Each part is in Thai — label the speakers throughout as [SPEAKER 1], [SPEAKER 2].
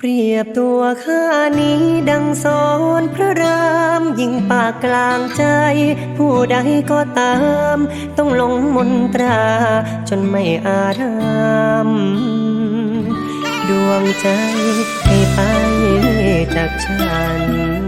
[SPEAKER 1] เปรียบตัวข้านี้ดังสอนพระรามยิ่งปากกลางใจ ผู้ใดก็ตาม ต้องลงมนตรา จนไม่อารามดวงใจให้ไปจากฉัน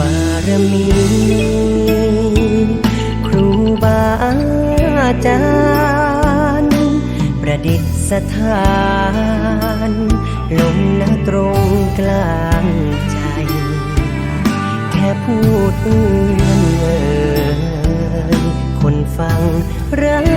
[SPEAKER 1] บารมี ครูบาอาจารย์ ประดิษฐานลงน้าตรงกลางใจ แค่พูดเอื้อนเอ่ยคนฟังรัก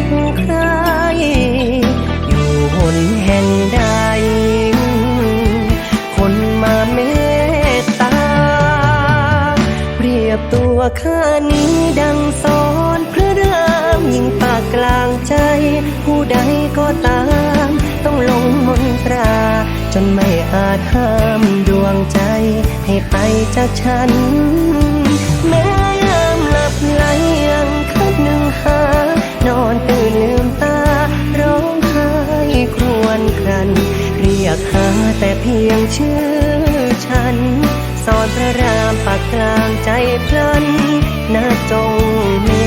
[SPEAKER 1] ยบตัวข้านี้ดังสอนพระรามยิ่งปากกลางใจ ผู้ใดก็ตาม ต้องลงมนตรา จนไม่อาจห้ามดวงใจ ให้ไปจากฉัน แม้ยามหลับไหลยังคัดหนึ่งหา นอนตื่นลืมตา ร้องไห้ครวญครัน เรียกหาแต่เพียงชื่อฉัน สอนพระรามปากกลางใจพลันนาจงมี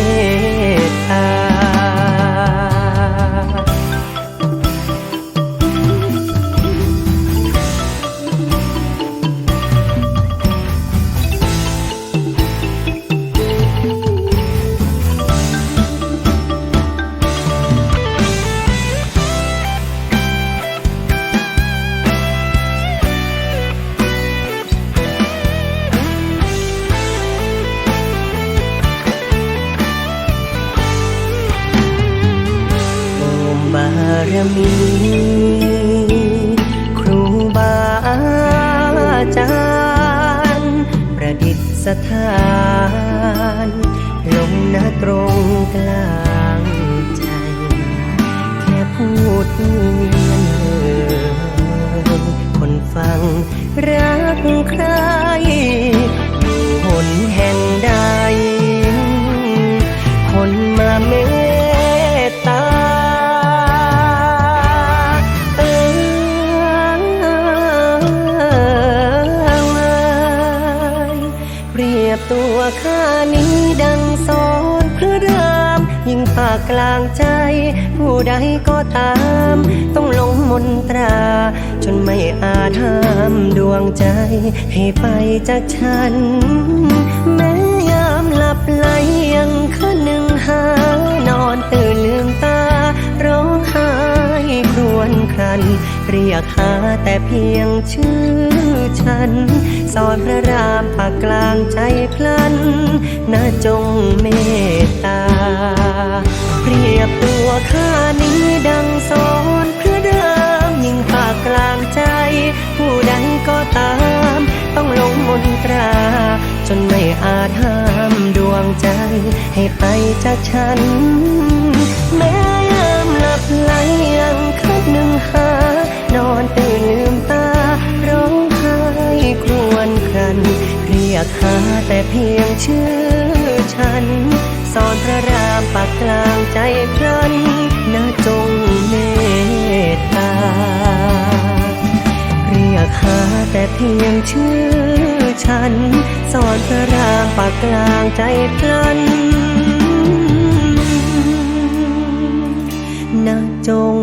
[SPEAKER 1] รมี ครูบาอาจารย์ ประดิษฐาน เปรียบตัวข้านี้ดังสอนพระรามยิ่งภาคกลางใจ ผู้ใดก็ตาม ต้องลงมนตรา จนไม่อาจห้ามดวงใจ ให้ไปจากฉัน แม้ยามหลับไหลยังคืนหนึ่งหานอนตื่นลืมตา ร้องไห้ครวญครัน เรียกหาแต่เพียงชื่อฉันสอนพระรามปากกลางใจพลันน่าจงเมตตาเปรียบตัวข้านี้ดังสอนพระรามยิ่งปากกลางใจ ผู้ใดก็ตาม ต้องลงมนตรา จนไม่อาจห้ามดวงใจ ให้ไปจากฉันแม้ เรียกหาแต่เพียงชื่อฉันสอนพระรามปากกลางใจพลันนาจงเมตตา เรียกหาแต่เพียงชื่อฉัน สอนพระรามปากกลางใจพลันนาจง